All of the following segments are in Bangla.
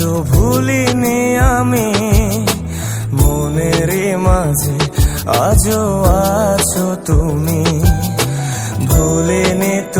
আজও ভুলিনি আমি। মনের মাঝে আজও আছো তুমি। ভুলিনি তোমায়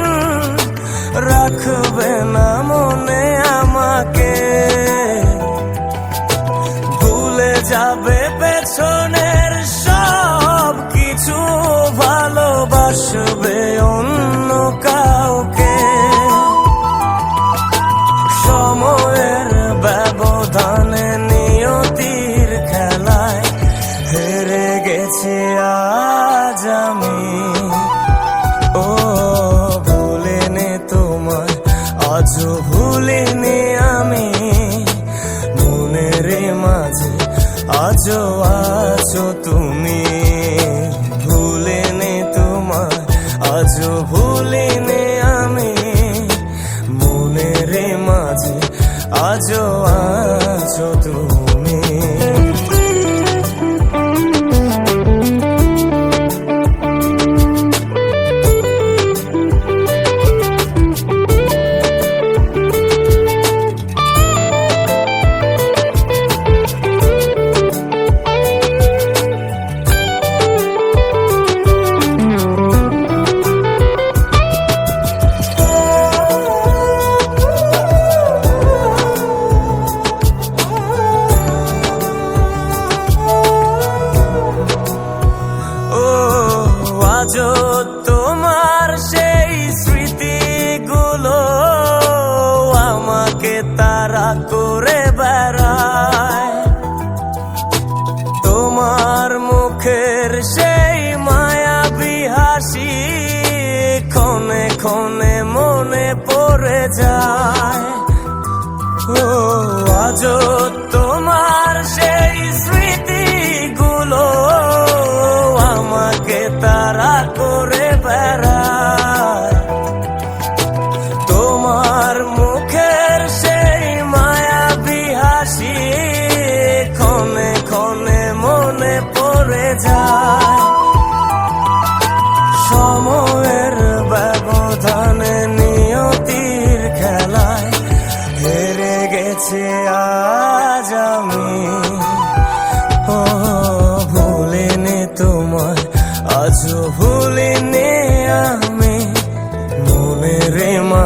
যাবে পেছনের আছো তুমি। সেই মায়া বিহাসি। ক্ষণে ক্ষণে মনে পড়ে যায়। ও আজও